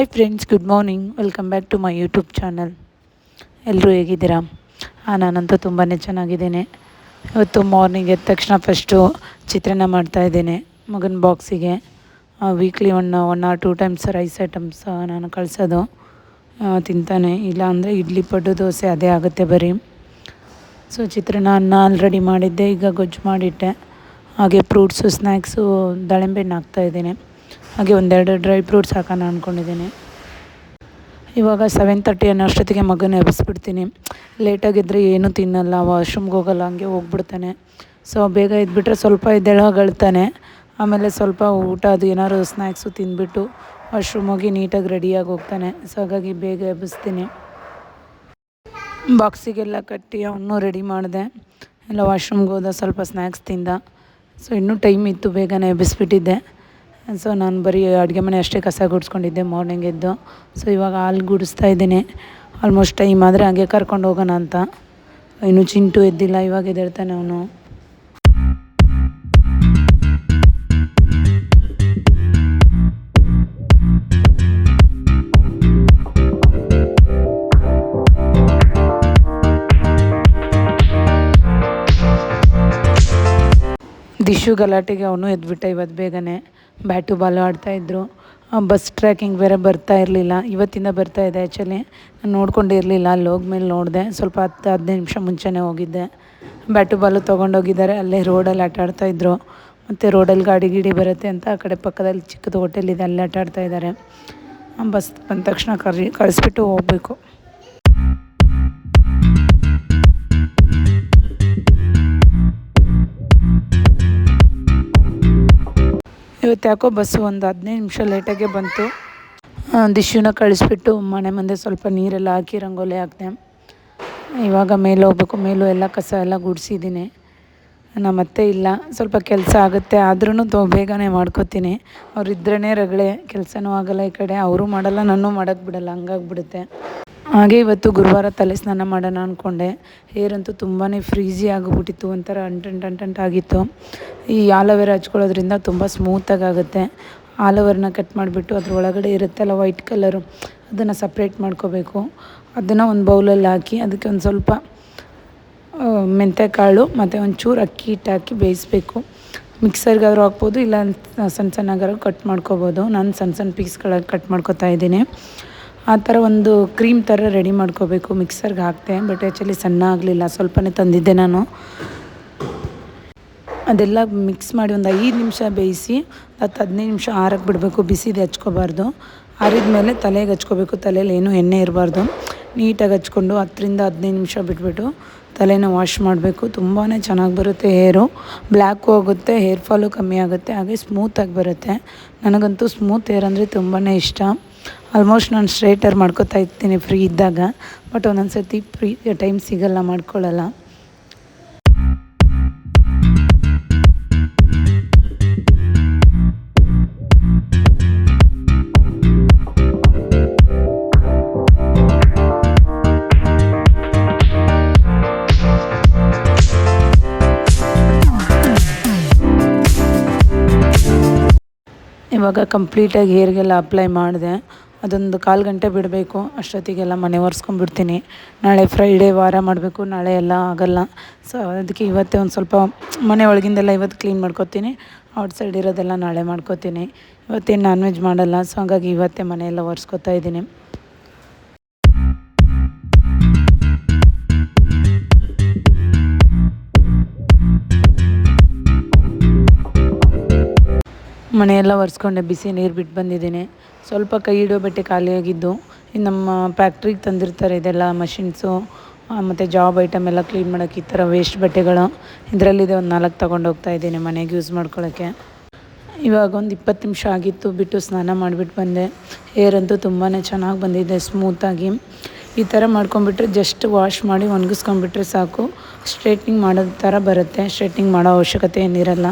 Hi friends good morning welcome back to my YouTube channel ಎಲ್ಲರೂ ಹೇಗಿದ್ದೀರಾ? ಹಾಂ ನಾನಂತೂ ತುಂಬಾ ಚೆನ್ನಾಗಿದ್ದೇನೆ. ಇವತ್ತು ಮಾರ್ನಿಂಗ್ ಎದ್ದ ತಕ್ಷಣ ಫಸ್ಟು ಚಿತ್ರಾನ್ನ ಮಾಡ್ತಾಯಿದ್ದೇನೆ ಮಗನ ಬಾಕ್ಸಿಗೆ weekly one one or two times rice items ನಾನು ಕಳಿಸೋದು. ತಿಂತಾನೆ. ಇಲ್ಲ ಅಂದರೆ ಇಡ್ಲಿ ಪಡ್ಡು, ದೋಸೆ, ಅದೇ ಆಗುತ್ತೆ ಬರೀ. ಸೊ ಚಿತ್ರಾನ್ನ ಅನ್ನ ಆಲ್ರೆಡಿ ಮಾಡಿದ್ದೆ. ಈಗ ಗೊಜ್ಜು ಮಾಡಿಟ್ಟೆ. ಹಾಗೆ ಫ್ರೂಟ್ಸು ಸ್ನ್ಯಾಕ್ಸು ದಾಳಿಂಬೆ ಹಣ್ಣು ಹಾಕ್ತಾಯಿದ್ದೀನಿ ಹಾಗೆ ಒಂದೆರಡು ಡ್ರೈ ಫ್ರೂಟ್ಸ್ ಹಾಕೋಣ ಅಂದ್ಕೊಂಡಿದ್ದೀನಿ ಇವಾಗ ಸೆವೆನ್ ತರ್ಟಿ ಅನ್ನೋ ಅಷ್ಟೊತ್ತಿಗೆ ಮಗನ ಎಬ್ಬಿಸ್ಬಿಡ್ತೀನಿ. ಲೇಟಾಗಿದ್ದರೆ ಏನೂ ತಿನ್ನಲ್ಲ ವಾಶ್ರೂಮ್ಗೆ ಹೋಗಲ್ಲ, ಹಂಗೆ ಹೋಗ್ಬಿಡ್ತಾನೆ. ಸೊ ಬೇಗ ಇದ್ಬಿಟ್ರೆ ಸ್ವಲ್ಪ ಎದ್ದೇಳೋಗಳ್ತಾನೆ ಆಮೇಲೆ ಸ್ವಲ್ಪ ಊಟ, ಅದು ಏನಾದ್ರು ಸ್ನ್ಯಾಕ್ಸು ತಿಂದ್ಬಿಟ್ಟು ವಾಶ್ರೂಮ್ ಹೋಗಿ ನೀಟಾಗಿ ರೆಡಿಯಾಗಿ ಹೋಗ್ತಾನೆ. ಸೊ ಹಾಗಾಗಿ ಬೇಗ ಎಬ್ಬಿಸ್ತೀನಿ. ಬಾಕ್ಸಿಗೆಲ್ಲ ಕಟ್ಟಿ ಅವನು ರೆಡಿ ಮಾಡಿದೆ. ಎಲ್ಲ ವಾಶ್ರೂಮ್ಗೆ ಹೋದ ಸ್ವಲ್ಪ ಸ್ನ್ಯಾಕ್ಸ್ ತಿಂದ. ಸೊ ಇನ್ನೂ ಟೈಮ್ ಇತ್ತು ಬೇಗನೆ ಎಬ್ಬಿಸ್ಬಿಟ್ಟಿದ್ದೆ. ಸೊ ನಾನು ಬರೀ ಅಡುಗೆ ಮನೆ ಅಷ್ಟೇ ಕಸ ಗುಡಿಸ್ಕೊಂಡಿದ್ದೆ ಮಾರ್ನಿಂಗ್ ಎದ್ದು. ಸೊ ಇವಾಗ ಹಾಲು ಗುಡಿಸ್ತಾ ಇದ್ದೀನಿ. ಆಲ್ಮೋಸ್ಟ್ ಟೈಮ್ ಆದರೆ ಹಾಗೆ ಕರ್ಕೊಂಡು ಹೋಗೋಣ ಅಂತ. ಇನ್ನು ಚಿಂಟು ಎದ್ದಿಲ್ಲ, ಇವಾಗ ಎದ್ದೇಳ್ತಾನೆ ಅವನು. ದಿಶು ಗಲಾಟೆಗೆ ಅವನು ಎದ್ಬಿಟ್ಟ ಇವತ್ತು ಬೇಗನೆ. ಬ್ಯಾಟು ಬಾಲು ಆಡ್ತಾಯಿದ್ರು ಬಸ್ ಟ್ರ್ಯಾಕಿಂಗ್ ಬೇರೆ ಬರ್ತಾ ಇರಲಿಲ್ಲ. ಇವತ್ತಿಂದ ಬರ್ತಾ ಇದೆ ಆ್ಯಕ್ಚುಲಿ ನಾನು ನೋಡ್ಕೊಂಡಿರಲಿಲ್ಲ ಅಲ್ಲಿ ಹೋಗ್ಮೇಲೆ ನೋಡಿದೆ. ಸ್ವಲ್ಪ ಹತ್ತು, ಹದಿನೈದು ನಿಮಿಷ ಮುಂಚೆನೇ ಹೋಗಿದ್ದೆ. ಬ್ಯಾಟು ಬಾಲು ತೊಗೊಂಡೋಗಿದ್ದಾರೆ, ಅಲ್ಲೇ ರೋಡಲ್ಲಿ ಆಟ ಆಡ್ತಾಯಿದ್ರು ಮತ್ತು ರೋಡಲ್ಲಿ ಗಾಡಿ ಗಿಡಿ ಬರುತ್ತೆ ಅಂತ ಆ ಕಡೆ ಪಕ್ಕದಲ್ಲಿ ಚಿಕ್ಕದು ಹೋಟೆಲ್ ಅಲ್ಲಿ ಆಟ ಆಡ್ತಾಯಿದ್ದಾರೆ ಬಸ್ ಬಂದ ತಕ್ಷಣ ಕರಿ ಕಳಿಸ್ಬಿಟ್ಟು ಹೋಗಬೇಕು. ಇವತ್ತು ಯಾಕೋ ಬಸ್ಸು ಒಂದು ಹದಿನೈದು ನಿಮಿಷ ಲೇಟಾಗೆ ಬಂತು. ದಿಶುನ ಕಳಿಸ್ಬಿಟ್ಟು ಮನೆ ಮುಂದೆ ಸ್ವಲ್ಪ ನೀರೆಲ್ಲ ಹಾಕಿ ರಂಗೋಲಿ ಹಾಕಿದೆ. ಇವಾಗ ಮೇಲೆ ಹೋಗ್ಬೇಕು. ಮೇಲೂ ಎಲ್ಲ ಕಸ ಎಲ್ಲ ಗುಡಿಸಿದ್ದೀನಿ. ನಮ್ಮ ಮತ್ತೆ ಇಲ್ಲ. ಸ್ವಲ್ಪ ಕೆಲಸ ಆಗುತ್ತೆ. ಆದ್ರೂ ತೊ, ಬೇಗನೆ ಮಾಡ್ಕೋತೀನಿ. ಇದ್ರೇ ರಗಳೆ. ಕೆಲಸನೂ ಆಗಲ್ಲ ಈ ಕಡೆ. ಅವರು ಮಾಡಲ್ಲ, ನಾನು ಮಾಡೋಕ್ಕೆ ಬಿಡಲ್ಲ. ಹಂಗಾಗ್ಬಿಡುತ್ತೆ ಹಾಗೆ ಇವತ್ತು ಗುರುವಾರ ತಲೆ ಸ್ನಾನ ಮಾಡೋಣ ಅಂದ್ಕೊಂಡೆ ಹೇರ್ ಅಂತೂ ತುಂಬಾ ಫ್ರೀಜಿ ಆಗಿಬಿಟ್ಟಿತ್ತು ಒಂಥರ ಅಂಟಂಟ್ ಅಂಟಂಟ್ ಆಗಿತ್ತು. ಈ ಆಲೋವೆರಾ ಹಚ್ಕೊಳ್ಳೋದ್ರಿಂದ ತುಂಬ ಸ್ಮೂತಾಗಿ ಆಗುತ್ತೆ. ಆಲೋವೆರನ ಕಟ್ ಮಾಡಿಬಿಟ್ಟು ಅದ್ರ ಒಳಗಡೆ ಇರುತ್ತಲ್ಲ ವೈಟ್ ಕಲರು ಅದನ್ನು ಸಪ್ರೇಟ್ ಮಾಡ್ಕೋಬೇಕು. ಅದನ್ನು ಒಂದು ಬೌಲಲ್ಲಿ ಹಾಕಿ, ಅದಕ್ಕೆ ಒಂದು ಸ್ವಲ್ಪ ಮೆಂತ್ಯ ಕಾಳು ಮತ್ತು ಒಂಚೂರು ಅಕ್ಕಿ ಹಿಟ್ಟು ಹಾಕಿ ಬೇಯಿಸ್ಬೇಕು. ಮಿಕ್ಸರ್ಗಾದ್ರೂ ಹಾಕ್ಬೋದು, ಇಲ್ಲ, ಸಣ್ಣ ಸಣ್ಣಗಾದ್ರೂ ಕಟ್ ಮಾಡ್ಕೋಬೋದು. ನಾನು ಸಣ್ಣ ಸಣ್ಣ ಪೀಸ್ಗಳಾಗಿ ಕಟ್ ಮಾಡ್ಕೋತಾ ಇದ್ದೀನಿ. ಆ ಥರ ಒಂದು ಕ್ರೀಮ್ ಥರ ರೆಡಿ ಮಾಡ್ಕೋಬೇಕು, ಮಿಕ್ಸರ್ಗೆ ಹಾಕಿದೆ ಬಟ್ ಆ್ಯಕ್ಚುಲಿ ಸಣ್ಣ ಆಗಲಿಲ್ಲ, ಸ್ವಲ್ಪನೇ ತಂದಿದ್ದೆ ನಾನು. ಅದೆಲ್ಲ ಮಿಕ್ಸ್ ಮಾಡಿ ಒಂದು ಐದು ನಿಮಿಷ ಬೇಯಿಸಿ, ಹತ್ತು ಹದಿನೈದು ನಿಮಿಷ ಆರಕ್ಕೆ ಬಿಡಬೇಕು, ಬಿಸಿದು ಹಚ್ಕೋಬಾರ್ದು. ಆರಿದ ಮೇಲೆ ತಲೆಗೆ ಹಚ್ಕೋಬೇಕು, ತಲೆಯಲ್ಲಿ ಏನೂ ಎಣ್ಣೆ ಇರಬಾರ್ದು. ನೀಟಾಗಿ ಹಚ್ಕೊಂಡು ಹತ್ತರಿಂದ ಹದಿನೈದು ನಿಮಿಷ ಬಿಟ್ಬಿಟ್ಟು ತಲೆನ ವಾಶ್ ಮಾಡಬೇಕು. ತುಂಬಾ ಚೆನ್ನಾಗಿ ಬರುತ್ತೆ ಹೇರು ಬ್ಲ್ಯಾಕು ಆಗುತ್ತೆ ಹೇರ್ ಫಾಲು ಕಮ್ಮಿ ಆಗುತ್ತೆ, ಹಾಗೆ ಸ್ಮೂತಾಗಿ ಬರುತ್ತೆ. ನನಗಂತೂ ಸ್ಮೂತ್ ಹೇರ್ ಅಂದರೆ ತುಂಬಾ ಇಷ್ಟ. ಆಲ್ಮೋಸ್ಟ್ ನಾನು ಸ್ಟ್ರೇಟರ್ ಮಾಡ್ಕೋತಾ ಇರ್ತೀನಿ ಫ್ರೀ ಇದ್ದಾಗ. ಬಟ್ ಒಂದೊಂದು ಸರ್ತಿ ಫ್ರೀ ಟೈಮ್ ಸಿಗಲ್ಲ ಮಾಡ್ಕೊಳ್ಳಲ್ಲ ಇವಾಗ ಕಂಪ್ಲೀಟಾಗಿ ಹೇರ್ಗೆಲ್ಲ ಅಪ್ಲೈ ಮಾಡಿದೆ. ಅದೊಂದು ಕಾಲು ಗಂಟೆ ಬಿಡಬೇಕು. ಅಷ್ಟೊತ್ತಿಗೆಲ್ಲ ಮನೆ ಒರೆಸ್ಕೊಂಡ್ಬಿಡ್ತೀನಿ. ನಾಳೆ ಫ್ರೈಡೇ ವಾರ ಮಾಡಬೇಕು. ನಾಳೆ ಎಲ್ಲ ಆಗೋಲ್ಲ. ಸೊ ಅದಕ್ಕೆ ಇವತ್ತೇ ಒಂದು ಸ್ವಲ್ಪ ಮನೆ ಒಳಗಿಂದೆಲ್ಲ ಇವತ್ತು ಕ್ಲೀನ್ ಮಾಡ್ಕೋತೀನಿ. ಔಟ್ಸೈಡ್ ಇರೋದೆಲ್ಲ ನಾಳೆ ಮಾಡ್ಕೋತೀನಿ. ಇವತ್ತೇನು ನಾನ್ ವೆಜ್ ಮಾಡಲ್ಲ. ಸೊ ಹಾಗಾಗಿ ಇವತ್ತೇ ಮನೆಯೆಲ್ಲ ಒರೆಸ್ಕೊತಾ ಇದ್ದೀನಿ. ಮನೆಯೆಲ್ಲ ಒರೆಸ್ಕೊಂಡೆ, ಬಿಸಿ ನೀರು ಬಿಟ್ಟು ಬಂದಿದ್ದೀನಿ. ಸ್ವಲ್ಪ ಕೈ ಹಿಡೋ ಬಟ್ಟೆ ಖಾಲಿಯಾಗಿದ್ದು, ಇನ್ನು ನಮ್ಮ ಫ್ಯಾಕ್ಟ್ರಿಗೆ ತಂದಿರ್ತಾರೆ ಇದೆಲ್ಲ ಮಷಿನ್ಸು ಮತ್ತು ಜಾಬ್ ಐಟಮ್ ಎಲ್ಲ ಕ್ಲೀನ್ ಮಾಡೋಕ್ಕೆ ಈ ಥರ ವೇಸ್ಟ್ ಬಟ್ಟೆಗಳು. ಇದರಲ್ಲಿದೆ ಒಂದು ನಾಲ್ಕು ತೊಗೊಂಡು ಹೋಗ್ತಾ ಇದ್ದೀನಿ ಮನೆಗೆ ಯೂಸ್ ಮಾಡ್ಕೊಳ್ಳೋಕ್ಕೆ ಇವಾಗ ಒಂದು ಇಪ್ಪತ್ತು ನಿಮಿಷ ಆಗಿತ್ತು, ಬಿಟ್ಟು ಸ್ನಾನ ಮಾಡಿಬಿಟ್ಟು ಬಂದೆ. ಹೇರ್ ಅಂತೂ ತುಂಬಾ ಚೆನ್ನಾಗಿ ಬಂದಿದೆ ಸ್ಮೂತಾಗಿ ಈ ಥರ ಮಾಡ್ಕೊಂಬಿಟ್ರೆ ಜಸ್ಟ್ ವಾಶ್ ಮಾಡಿ ಒಣಗಿಸ್ಕೊಂಬಿಟ್ರೆ ಸಾಕು. ಸ್ಟ್ರೇಟ್ನಿಂಗ್ ಮಾಡೋ ಥರ ಬರುತ್ತೆ ಸ್ಟ್ರೇಟ್ನಿಂಗ್ ಮಾಡೋ ಅವಶ್ಯಕತೆ ಏನಿರಲ್ಲ.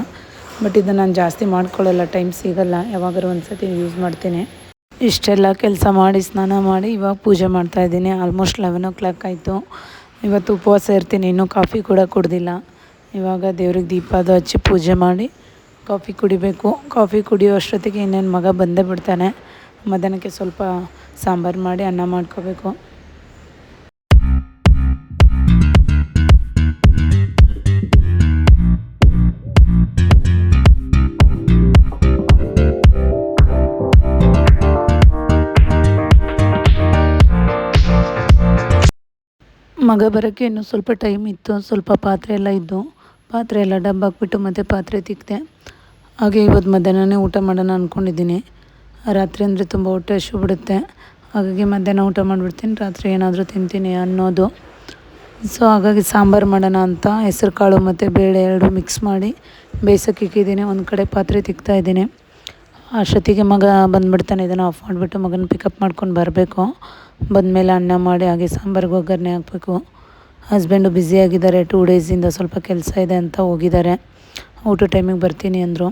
ಬಟ್ ಇದು ನಾನು ಜಾಸ್ತಿ ಮಾಡ್ಕೊಳ್ಳಲ್ಲ, ಟೈಮ್ ಸಿಗಲ್ಲ. ಯಾವಾಗಾರು ಒಂದು ಸತಿ ಯೂಸ್ ಮಾಡ್ತೀನಿ. ಇಷ್ಟೆಲ್ಲ ಕೆಲಸ ಮಾಡಿ, ಸ್ನಾನ ಮಾಡಿ ಇವಾಗ ಪೂಜೆ ಮಾಡ್ತಾಯಿದ್ದೀನಿ ಆಲ್ಮೋಸ್ಟ್ ಲೆವೆನ್ ಓ ಕ್ಲಾಕ್ ಆಯಿತು. ಇವತ್ತು ಉಪವಾಸ ಇರ್ತೀನಿ. ಇನ್ನೂ ಕಾಫಿ ಕೂಡ ಕುಡ್ದಿಲ್ಲ. ಇವಾಗ ದೇವ್ರಿಗೆ ದೀಪ ಅದು ಹಚ್ಚಿ ಪೂಜೆ ಮಾಡಿ ಕಾಫಿ ಕುಡಿಬೇಕು. ಕಾಫಿ ಕುಡಿಯೋ ಅಷ್ಟೊತ್ತಿಗೆ ಇನ್ನೇನು ಮಗ ಬಂದೇ ಬಿಡ್ತಾನೆ. ಮಧ್ಯಾಹ್ನಕ್ಕೆ ಸ್ವಲ್ಪ ಸಾಂಬಾರು ಮಾಡಿ ಅನ್ನ ಮಾಡ್ಕೋಬೇಕು. ಮಗ ಬರೋಕ್ಕೆ ಇನ್ನೂ ಸ್ವಲ್ಪ ಟೈಮ್ ಇತ್ತು, ಸ್ವಲ್ಪ ಪಾತ್ರೆ ಎಲ್ಲ ಇದ್ದು, ಪಾತ್ರೆ ಎಲ್ಲ ಡಬ್ಬ ಹಾಕ್ಬಿಟ್ಟು ಮತ್ತೆ ಪಾತ್ರೆ ತಿಕ್ತೆ ಹಾಗೆ ಇವತ್ತು ಮಧ್ಯಾಹ್ನನೇ ಊಟ ಮಾಡೋಣ ಅಂದ್ಕೊಂಡಿದ್ದೀನಿ ರಾತ್ರಿ ಅಂದರೆ ತುಂಬ ಹೊಟ್ಟೆ ಹಸು ಬಿಡುತ್ತೆ. ಹಾಗಾಗಿ ಮಧ್ಯಾಹ್ನ ಊಟ ಮಾಡಿಬಿಡ್ತೀನಿ, ರಾತ್ರಿ ಏನಾದರೂ ತಿಂತೀನಿ ಅನ್ನೋದು. ಸೊ ಹಾಗಾಗಿ ಸಾಂಬಾರು ಮಾಡೋಣ ಅಂತ ಹೆಸರು ಕಾಳು ಮತ್ತು ಬೇಳೆ ಎರಡು ಮಿಕ್ಸ್ ಮಾಡಿ ಬೇಯಿಸೋಕೆ ಇಕ್ಕಿದ್ದೀನಿ. ಒಂದು ಕಡೆ ಪಾತ್ರೆ ತಿಕ್ತಾ ಇದ್ದೀನಿ. ಅಷ್ಟೊತ್ತಿಗೆ ಮಗ ಬಂದುಬಿಡ್ತಾನೆ, ಇದನ್ನು ಆಫ್ ಮಾಡಿಬಿಟ್ಟು ಮಗನ ಪಿಕಪ್ ಮಾಡ್ಕೊಂಡು ಬರಬೇಕು. ಬಂದಮೇಲೆ ಅನ್ನ ಮಾಡಿ, ಹಾಗೆ ಸಾಂಬಾರಿಗೆ ಒಗ್ಗರಣೆ ಹಾಕಬೇಕು. ಹಸ್ಬೆಂಡು ಬ್ಯುಸಿಯಾಗಿದ್ದಾರೆ ಟೂ ಡೇಸಿಂದ ಸ್ವಲ್ಪ ಕೆಲಸ ಇದೆ ಅಂತ ಹೋಗಿದ್ದಾರೆ. ಊಟ ಟೈಮಿಗೆ ಬರ್ತೀನಿ ಅಂದರು.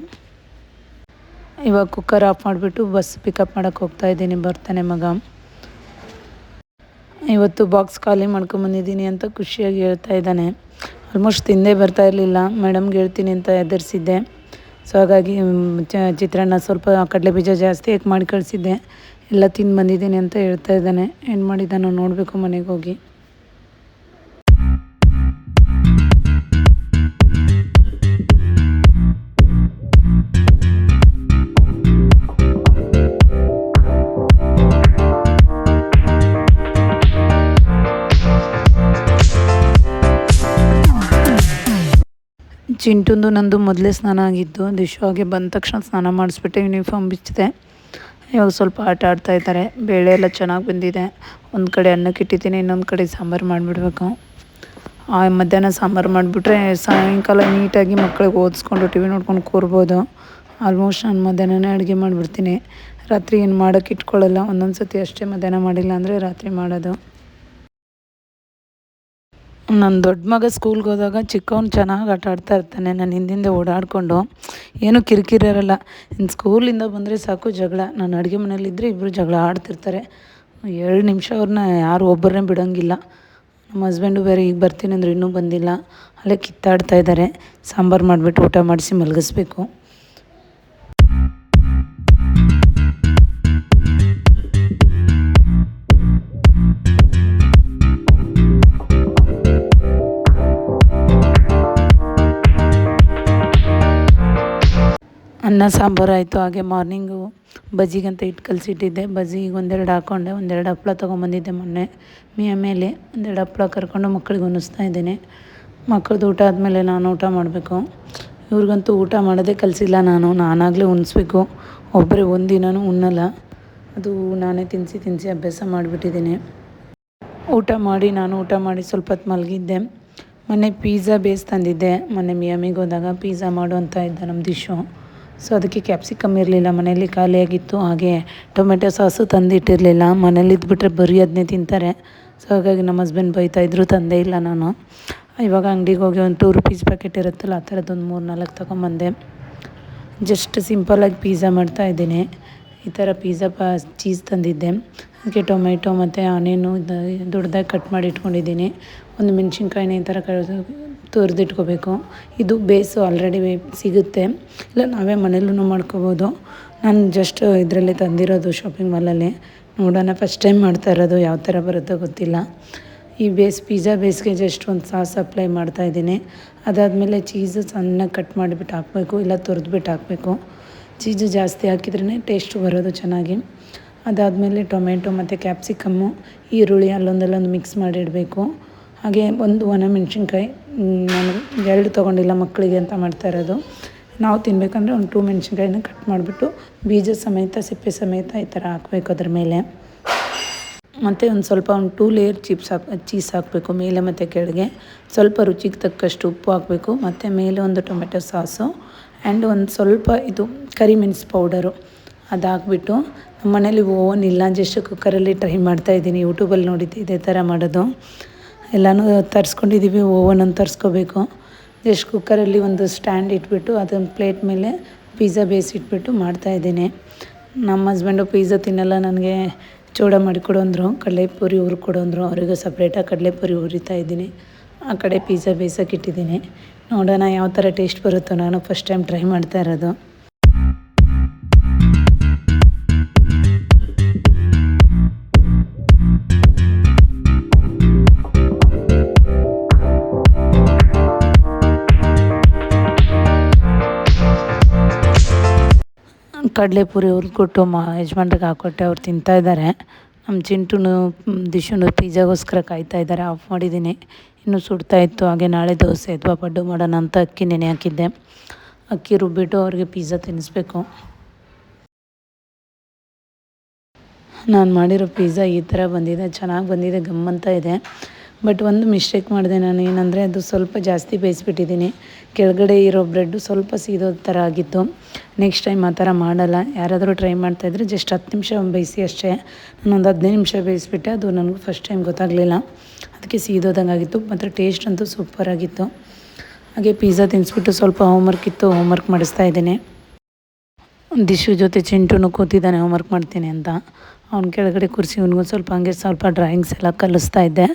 ಇವಾಗ ಕುಕ್ಕರ್ ಆಫ್ ಮಾಡಿಬಿಟ್ಟು ಬಸ್ ಪಿಕಪ್ ಮಾಡೋಕ್ಕೆ ಹೋಗ್ತಾ ಇದ್ದೀನಿ, ಬರ್ತಾನೆ ಮಗ. ಇವತ್ತು ಬಾಕ್ಸ್ ಖಾಲಿ ಮಾಡ್ಕೊಂಬಂದಿದ್ದೀನಿ ಅಂತ ಖುಷಿಯಾಗಿ ಹೇಳ್ತಾ ಇದ್ದಾನೆ. ಆಲ್ಮೋಸ್ಟ್ ತಿಂದೇ ಬರ್ತಾ ಇರಲಿಲ್ಲ. ಮೇಡಮ್ಗೆ ಹೇಳ್ತೀನಿ ಅಂತ ಎದುರಿಸಿದ್ದೆ ಸೊ ಹಾಗಾಗಿ ಚಿತ್ರಾನ್ನ ಸ್ವಲ್ಪ ಕಡಲೆ ಬೀಜ ಜಾಸ್ತಿ ಹಾಕಿ ಮಾಡಿ ಕಳಿಸಿದ್ದೆ. ಎಲ್ಲ ತಿಂದು ಬಂದಿದ್ದೀನಿ ಅಂತ ಹೇಳ್ತಾ ಇದ್ದಾನೆ. ಏನು ಮಾಡಿದ್ದಾನೋ ನೋಡಬೇಕು ಮನೆಗೆ ಹೋಗಿ. ಚಿಂಟುಂದು ನಂದು ಮೊದಲೇ ಸ್ನಾನ ಆಗಿದ್ದು ದಿಶು ಹಾಗೆ ಬಂದ ತಕ್ಷಣ ಸ್ನಾನ ಮಾಡಿಸ್ಬಿಟ್ಟು ಯೂನಿಫಾರ್ಮ್ ಬಿಚ್ಚಿದೆ. ಇವಾಗ ಸ್ವಲ್ಪ ಆಟ ಆಡ್ತಾ ಇದ್ದಾರೆ. ಬೇಳೆ ಎಲ್ಲ ಚೆನ್ನಾಗಿ ಬಂದಿದೆ. ಒಂದು ಕಡೆ ಅನ್ನಕ್ಕೆ ಇಟ್ಟಿದ್ದೀನಿ ಇನ್ನೊಂದು ಕಡೆ ಸಾಂಬಾರು ಮಾಡಿಬಿಡ್ಬೇಕು. ಆ, ಮಧ್ಯಾಹ್ನ ಸಾಂಬಾರು ಮಾಡಿಬಿಟ್ರೆ ಸಾಯಂಕಾಲ ನೀಟಾಗಿ ಮಕ್ಕಳಿಗೆ ಓದಿಸ್ಕೊಂಡು ಟಿ ವಿ ನೋಡ್ಕೊಂಡು ಕೂರ್ಬೋದು. ಆಲ್ಮೋಸ್ಟ್ ನಾನು ಮಧ್ಯಾಹ್ನನೇ ಅಡುಗೆ ಮಾಡಿಬಿಡ್ತೀನಿ. ರಾತ್ರಿ ಏನು ಮಾಡೋಕ್ಕೆ ಇಟ್ಕೊಳ್ಳಲ್ಲ ಒಂದೊಂದು ಸತಿ ಅಷ್ಟೇ ಮಧ್ಯಾಹ್ನ ಮಾಡಿಲ್ಲ ಅಂದರೆ ರಾತ್ರಿ ಮಾಡೋದು. ನನ್ನ ದೊಡ್ಡ ಮಗ ಸ್ಕೂಲ್ಗೆ ಹೋದಾಗ ಚಿಕ್ಕವನು ಚೆನ್ನಾಗಿ ಆಟ ಆಡ್ತಾ ಇರ್ತಾನೆ. ನಾನು ಹಿಂದಿಂದೆ ಓಡಾಡಿಕೊಂಡು ಏನೂ ಕಿರಿಕಿರಿ ಇರಲ್ಲ. ಇನ್ನು ಸ್ಕೂಲಿಂದ ಬಂದರೆ ಸಾಕು ಜಗಳ. ನಾನು ಅಡುಗೆ ಮನೇಲಿದ್ದರೆ ಇಬ್ಬರು ಜಗಳ ಆಡ್ತಿರ್ತಾರೆ. ಎರಡು ನಿಮಿಷ ಅವ್ರನ್ನ ಯಾರು ಒಬ್ಬರನ್ನೇ ಬಿಡೋಂಗಿಲ್ಲ. ನಮ್ಮ ಹಸ್ಬೆಂಡು ಬೇರೆ ಈಗ ಬರ್ತೀನಿ ಅಂದ್ರೆ ಇನ್ನೂ ಬಂದಿಲ್ಲ. ಅಲ್ಲೇ ಕಿತ್ತಾಡ್ತಾ ಇದ್ದಾರೆ. ಸಾಂಬಾರು ಮಾಡಿಬಿಟ್ಟು ಊಟ ಮಾಡಿಸಿ ಮಲಗಿಸ್ಬೇಕು. ಅನ್ನ, ಸಾಂಬಾರು ಆಯಿತು, ಹಾಗೆ ಮಾರ್ನಿಂಗು ಬಜ್ಜಿಗಂತ ಇಟ್ಟು ಕಲಸಿಟ್ಟಿದ್ದೆ. ಬಜ್ಜಿಗೆ ಒಂದೆರಡು ಹಾಕ್ಕೊಂಡೆ ಒಂದೆರಡು ಹಪ್ಳ ತೊಗೊಂಬಂದಿದ್ದೆ ಮೊನ್ನೆ. ಮೀ ಮೇಲೆ ಒಂದೆರಡು ಹಪ್ಳ ಕರ್ಕೊಂಡು ಮಕ್ಕಳಿಗೆ ಉಣಿಸ್ತಾ ಇದ್ದೀನಿ. ಮಕ್ಕಳದ್ದು ಊಟ ಆದಮೇಲೆ ನಾನು ಊಟ ಮಾಡಬೇಕು. ಇವ್ರಿಗಂತೂ ಊಟ ಮಾಡೋದೇ ಕಲಿಸಿಲ್ಲ ನಾನು, ನಾನಾಗಲೇ ಉಣಿಸ್ಬೇಕು ಒಬ್ಬರೇ ಒಂದಿನೂ ಉಣ್ಣಲ್ಲ ಅದು ನಾನೇ ತಿನ್ನಿಸಿ ತಿನ್ನಿಸಿ ಅಭ್ಯಾಸ ಮಾಡಿಬಿಟ್ಟಿದ್ದೀನಿ. ಊಟ ಮಾಡಿ, ನಾನು ಊಟ ಮಾಡಿ ಸ್ವಲ್ಪ ಹೊತ್ತು ಮಲಗಿದ್ದೆ. ಮೊನ್ನೆ ಪೀಝಾ ಬೇಸ್ ತಂದಿದ್ದೆ. ಮೊನ್ನೆ ಮಿಯಾಮಿಗೆ ಹೋದಾಗ ಪೀಝಾ ಮಾಡು ಅಂತ ಇದ್ದ ನಮ್ಮ ದಿಶು ಸೊ ಅದಕ್ಕೆ ಕ್ಯಾಪ್ಸಿಕಮ್ ಇರಲಿಲ್ಲ ಮನೇಲಿ ಖಾಲಿಯಾಗಿತ್ತು. ಹಾಗೆ ಟೊಮೆಟೊ ಸಾಸು ತಂದಿಟ್ಟಿರಲಿಲ್ಲ. ಮನೇಲಿ ಇದ್ಬಿಟ್ರೆ ಬರೀ ಅದನ್ನೇ ತಿಂತಾರೆ. ಸೊ ಹಾಗಾಗಿ ನಮ್ಮ ಹಸ್ಬೆಂಡ್ ಬೈತಾಯಿದ್ರು ತಂದೇ ಇಲ್ಲ ನಾನು. ಇವಾಗ ಅಂಗಡಿಗೆ ಹೋಗಿ ಒಂದು ಟೂ ರುಪೀಸ್ ಪ್ಯಾಕೆಟ್ ಇರುತ್ತಲ್ಲ, ಆ ಥರದ್ದೊಂದು ಮೂರು ನಾಲ್ಕು ತೊಗೊಂಬಂದೆ. ಜಸ್ಟ್ ಸಿಂಪಲಾಗಿ ಪೀಝಾ ಮಾಡ್ತಾಯಿದ್ದೀನಿ ಈ ಥರ ಪಿಜ್ಜಾ ಪಾ ಚೀಸ್ ತಂದಿದ್ದೆ. ಅದಕ್ಕೆ ಟೊಮೆಟೊ ಮತ್ತು ಆನಿಯನು ದೊಡ್ಡದಾಗಿ ಕಟ್ ಮಾಡಿ ಇಟ್ಕೊಂಡಿದ್ದೀನಿ. ಒಂದು ಮೆಣಸಿನ್ಕಾಯಿನ ಈ ಥರ ತುರಿದಿಟ್ಕೋಬೇಕು. ಇದು ಬೇಸು ಆಲ್ರೆಡಿ ಸಿಗುತ್ತೆ. ಇಲ್ಲ, ನಾವೇ ಮನೇಲೂ ಮಾಡ್ಕೋಬೋದು. ನಾನು ಜಸ್ಟ್ ಇದರಲ್ಲಿ ತಂದಿರೋದು ಶಾಪಿಂಗ್ ಮಾಲಲ್ಲಿ ನೋಡೋಣ ಫಸ್ಟ್ ಟೈಮ್ ಮಾಡ್ತಾ ಇರೋದು ಯಾವ ಥರ ಬರುತ್ತೋ ಗೊತ್ತಿಲ್ಲ. ಈ ಬೇಸ್ ಪಿಜ್ಜಾ ಬೇಸ್ಗೆ ಜಸ್ಟ್ ಒಂದು ಸಾಸ್ ಅಪ್ಲೈ ಮಾಡ್ತಾಯಿದ್ದೀನಿ ಅದಾದಮೇಲೆ ಚೀಸು ಸಣ್ಣಗೆ ಕಟ್ ಮಾಡಿಬಿಟ್ಟು ಹಾಕಬೇಕು, ಇಲ್ಲ ತುರಿದ್ಬಿಟ್ಟು ಹಾಕಬೇಕು. ಚೀಸು ಜಾಸ್ತಿ ಹಾಕಿದ್ರೇ ಟೇಸ್ಟ್ ಬರೋದು ಚೆನ್ನಾಗಿ. ಅದಾದಮೇಲೆ ಟೊಮೆಟೊ ಮತ್ತು ಕ್ಯಾಪ್ಸಿಕಮ್ಮು ಈರುಳ್ಳಿ ಅಲ್ಲೊಂದಲ್ಲೊಂದು ಮಿಕ್ಸ್ ಮಾಡಿಡಬೇಕು. ಹಾಗೆ ಒಂದು ಒಣ ಮೆಣಸಿನ್ಕಾಯಿ ನಾನು ಎರಡು ತೊಗೊಂಡಿಲ್ಲ ಮಕ್ಕಳಿಗೆ ಅಂತ ಮಾಡ್ತಾ ಇರೋದು. ನಾವು ತಿನ್ನಬೇಕಂದ್ರೆ ಒಂದು ಟೂ ಮೆಣಸಿನ್ಕಾಯಿನ ಕಟ್ ಮಾಡಿಬಿಟ್ಟು ಬೀಜ ಸಮೇತ, ಸಿಪ್ಪೆ ಸಮೇತ ಈ ಥರ ಹಾಕಬೇಕು ಅದ್ರ ಮೇಲೆ. ಮತ್ತು ಒಂದು ಸ್ವಲ್ಪ ಒಂದು ಟೂ ಲೇಯರ್ ಚಿಪ್ಸ್ ಹಾಕಿ ಚೀಸ್ ಹಾಕಬೇಕು ಮೇಲೆ ಮತ್ತು ಕೆಳಗೆ. ಸ್ವಲ್ಪ ರುಚಿಗೆ ತಕ್ಕಷ್ಟು ಉಪ್ಪು ಹಾಕಬೇಕು, ಮತ್ತು ಮೇಲೆ ಒಂದು ಟೊಮೆಟೊ ಸಾಸು ಆ್ಯಂಡ್ ಒಂದು ಸ್ವಲ್ಪ ಇದು ಕರಿಮೆಣಸು ಪೌಡರು. ಅದು ಹಾಕ್ಬಿಟ್ಟು ನಮ್ಮ ಮನೇಲಿ ಓವನ್ ಇಲ್ಲ ಜಸ್ಟ್ ಕುಕ್ಕರಲ್ಲಿ ಟ್ರೈ ಮಾಡ್ತಾಯಿದ್ದೀನಿ ಯೂಟ್ಯೂಬಲ್ಲಿ ನೋಡಿದ್ದು, ಇದೇ ಥರ ಮಾಡೋದು. ಎಲ್ಲನೂ ತರಿಸ್ಕೊಂಡಿದ್ದೀವಿ ಓವನನ್ನು ತರಿಸ್ಕೋಬೇಕು. ಜಸ್ಟ್ ಕುಕ್ಕರಲ್ಲಿ ಒಂದು ಸ್ಟ್ಯಾಂಡ್ ಇಟ್ಬಿಟ್ಟು ಅದೊಂದು ಪ್ಲೇಟ್ ಮೇಲೆ ಪಿಜ್ಜಾ ಬೇಯಿಸಿಟ್ಬಿಟ್ಟು ಮಾಡ್ತಾಯಿದ್ದೀನಿ ನಮ್ಮ ಹಸ್ಬೆಂಡು ಪಿಜ್ಜಾ ತಿನ್ನಲ್ಲ, ನನಗೆ ಚೂಡ ಮಾಡಿಕೊಡು ಅಂದರು ಕಡಲೆಪುರಿ ಅಂದರು ಅವರಿಗೂ ಸಪ್ರೇಟಾಗಿ ಕಡಲೆಪುರಿ ಹುರಿತಾ ಇದ್ದೀನಿ. ಆ ಕಡೆ ಪಿಜ್ಜಾ ಬೇಯಿಸೋಕೆ ಇಟ್ಟಿದ್ದೀನಿ. ನೋಡೋಣ ಯಾವ ಥರ ಟೇಸ್ಟ್ ಬರುತ್ತೋ, ನಾನು ಫಸ್ಟ್ ಟೈಮ್ ಟ್ರೈ ಮಾಡ್ತಾ ಇರೋದು. ಕಡಲೆಪುರಿ ಹುರ್ಕೊಟ್ಟು ಮಾ ಯಜಮಾನ್ರಿಗೆ ಹಾಕ್ಕೊಟ್ಟೆ ಅವ್ರು ತಿಂತಾಯಿದ್ದಾರೆ ನಮ್ಮ ಚಿಂಟುನು ದಿಶುನು ಪಿಜ್ಜಾಗೋಸ್ಕರ ಕಾಯ್ತಾ ಇದ್ದಾರೆ. ಆಫ್ ಮಾಡಿದ್ದೀನಿ. ಇನ್ನೂ ಸುಡ್ತಾ ಇತ್ತು. ಹಾಗೆ ನಾಳೆ ದೋಸೆ ಅಥವಾ ಪಡ್ಡು ಮಾಡೋಣ ಅಂತ ಅಕ್ಕಿ ನೆನೆ ಹಾಕಿದ್ದೆ. ಅಕ್ಕಿ ರುಬ್ಬಿಟ್ಟು ಅವ್ರಿಗೆ ಪಿಜ್ಜಾ ತಿನ್ನಿಸ್ಬೇಕು. ನಾನು ಮಾಡಿರೋ ಪಿಜ್ಜಾ ಈ ಥರ ಬಂದಿದೆ. ಚೆನ್ನಾಗಿ ಬಂದಿದೆ. ಗಮ್ಮಂತ ಇದೆ. ಬಟ್ ಒಂದು ಮಿಸ್ಟೇಕ್ ಮಾಡಿದೆ ನಾನು ಏನಂದರೆ ಅದು ಸ್ವಲ್ಪ ಜಾಸ್ತಿ ಬೇಯಿಸ್ಬಿಟ್ಟಿದ್ದೀನಿ. ಕೆಳಗಡೆ ಇರೋ ಬ್ರೆಡ್ಡು ಸ್ವಲ್ಪ ಸೀದೋ ಥರ ಆಗಿತ್ತು. ನೆಕ್ಸ್ಟ್ ಟೈಮ್ ಆ ಥರ ಮಾಡಲ್ಲ. ಯಾರಾದರೂ ಟ್ರೈ ಮಾಡ್ತಾಯಿದ್ರೆ ಜಸ್ಟ್ ಹತ್ತು ನಿಮಿಷ ಬೇಯಿಸಿ ಅಷ್ಟೇ. ನಾನೊಂದು ಹದಿನೈದು ನಿಮಿಷ ಬೇಯಿಸ್ಬಿಟ್ಟೆ, ಅದು ನನಗೂ ಫಸ್ಟ್ ಟೈಮ್ ಗೊತ್ತಾಗಲಿಲ್ಲ. ಅದಕ್ಕೆ ಸೀದೋದಂಗೆ ಆಗಿತ್ತು. ಮತ್ತು ಟೇಸ್ಟ್ ಅಂತೂ ಸೂಪರಾಗಿತ್ತು ಹಾಗೆ ಪಿಜ್ಜಾ ತಿನ್ನಿಸ್ಬಿಟ್ಟು ಸ್ವಲ್ಪ ಹೋಮ್ವರ್ಕ್ ಇತ್ತು, ಹೋಮ್ವರ್ಕ್ ಮಾಡಿಸ್ತಾ ಇದ್ದೀನಿ. ದಿಶು ಜೊತೆ ಚಿಂಟುನು ಕೂತಿದ್ದಾನೆ, ಹೋಮ್ವರ್ಕ್ ಮಾಡ್ತೀನಿ ಅಂತ. ಅವ್ನ ಕೆಳಗಡೆ ಕೂರಿಸಿ ಇವ್ನಿಗೂ ಸ್ವಲ್ಪ ಹಂಗೆ ಸ್ವಲ್ಪ ಡ್ರಾಯಿಂಗ್ಸ್ ಎಲ್ಲ ಕಲಿಸ್ತಾ ಇದ್ದೆ.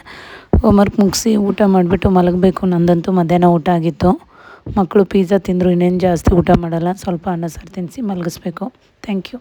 ಹೋಮ್ವರ್ಕ್ ಮುಗಿಸಿ ಊಟ ಮಾಡಿಬಿಟ್ಟು ಮಲಗಬೇಕು. ನಂದಂತೂ ಮಧ್ಯಾಹ್ನ ಊಟ ಆಗಿತ್ತು. ಮಕ್ಕಳು ಪಿಜ್ಜಾ ತಿಂದರು, ಇನ್ನೇನು ಜಾಸ್ತಿ ಊಟ ಮಾಡಲ್ಲ. ಸ್ವಲ್ಪ ಅನ್ನ ಸಾರು ತಿನ್ನಿಸಿ ಮಲಗಿಸ್ಬೇಕು. Thank you